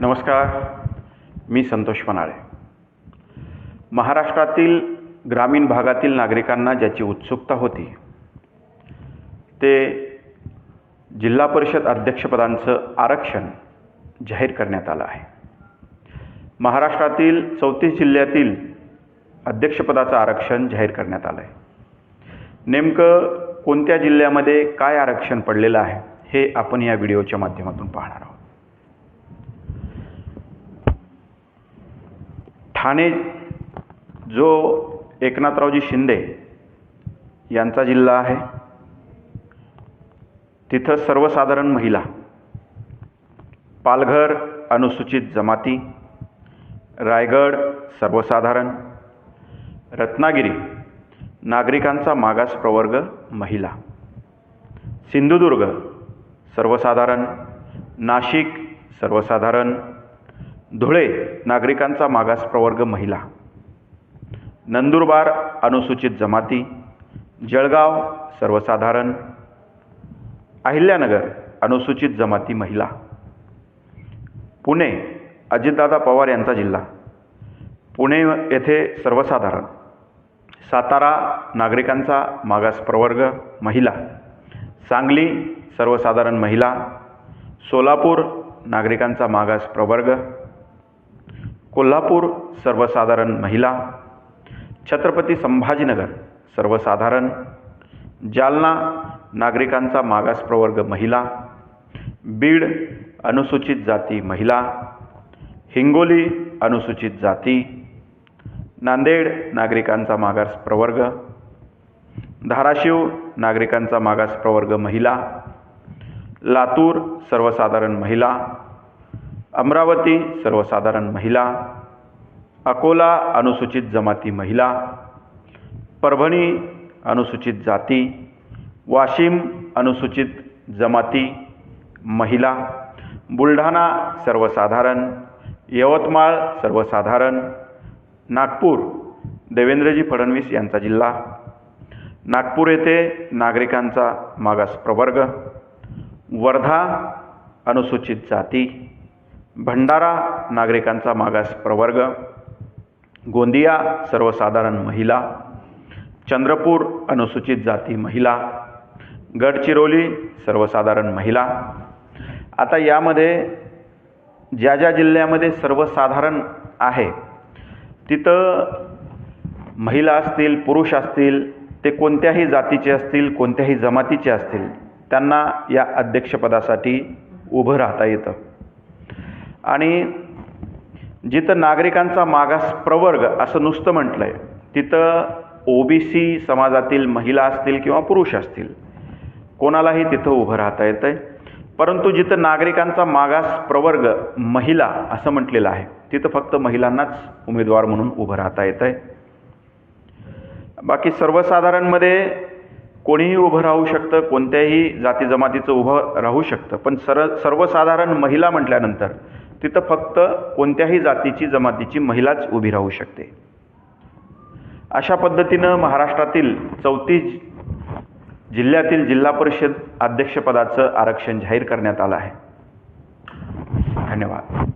नमस्कार मी संतोष पनाळे महाराष्ट्रातील ग्रामीण भागातील नागरिकांना ज्याची उत्सुकता होती ते जिल्हा परिषद अध्यक्षपदांचं आरक्षण जाहीर करण्यात आलं आहे. महाराष्ट्रातील चौतीस जिल्ह्यातील अध्यक्षपदाचं आरक्षण जाहीर करण्यात आलं आहे. नेमकं कोणत्या जिल्ह्यामध्ये काय आरक्षण पडलेलं आहे हे आपण या व्हिडिओच्या माध्यमातून पाहणार आहोत. ठाणे जो एकनाथरावजी शिंदे यांचा जिल्हा आहे तिथं सर्वसाधारण महिला पालघर अनुसूचित जमाती रायगड सर्वसाधारण रत्नागिरी नागरिकांचा मागास प्रवर्ग महिला सिंधुदुर्ग सर्वसाधारण नाशिक सर्वसाधारण धुळे नागरिकांचा मागास प्रवर्ग महिला. नंदुरबार अनुसूचित जमाती जळगाव सर्वसाधारण. अहिल्यानगर अनुसूचित जमाती महिला. पुणे अजितदादा पवार यांचा जिल्हा. पुणे येथे सर्वसाधारण. सातारा नागरिकांचा मागास प्रवर्ग महिला. सांगली सर्वसाधारण महिला. सोलापूर नागरिकांचा मागास प्रवर्ग. कोल्हापूर सर्वसाधारण महिला छत्रपती संभाजीनगर सर्वसाधारण जालना नागरिकांचा मागास प्रवर्ग महिला बीड अनुसूचित जाती महिला हिंगोली अनुसूचित जाती नांदेड नागरिकांचा मागास प्रवर्ग धाराशिव नागरिकांचा मागास प्रवर्ग महिला लातूर सर्वसाधारण महिला अमरावती सर्वसाधारण महिला अकोला अनुसूचित जमाती महिला परभणी अनुसूचित जाती वाशिम अनुसूचित जमाती महिला बुलढाणा सर्वसाधारण यवतमाळ सर्वसाधारण नागपूर देवेंद्रजी फडणवीस यांचा जिल्हा नागपूर येथे नागरिकांचा मागास प्रवर्ग वर्धा अनुसूचित जाती भंडारा नागरिकांचा मागास प्रवर्ग गोंदिया सर्वसाधारण महिला चंद्रपूर अनुसूचित जाती महिला गडचिरोली सर्वसाधारण महिला. आता यामध्ये ज्या ज्या जिल्ह्यामध्ये सर्वसाधारण आहे तिथं महिला असतील पुरुष असतील ते कोणत्याही जातीचे असतील कोणत्याही जमातीचे असतील त्यांना या अध्यक्षपदासाठी उभं राहता येतं. आणि जिथं नागरिकांचा मागास प्रवर्ग असं नुसतं म्हटलं आहे तिथं ओ बी सी समाजातील महिला असतील किंवा पुरुष असतील कोणालाही तिथं उभं राहता येतं आहे परंतु जिथं नागरिकांचा मागास प्रवर्ग महिला असं म्हटलेलं आहे तिथं फक्त महिलांनाच उमेदवार म्हणून उभं राहता येतं आहे बाकी सर्वसाधारणमध्ये कोणीही उभं राहू शकतं कोणत्याही जाती जमातीचं उभं राहू शकतं पण सर सर्वसाधारण महिला म्हटल्यानंतर तिथं फक्त कोणत्याही जातीची जमातीची महिलाच उभी राहू शकते. अशा पद्धतीनं महाराष्ट्रातील चौतीस जिल्ह्यातील जिल्हा परिषद अध्यक्षपदाचं आरक्षण जाहीर करण्यात आलं आहे. धन्यवाद.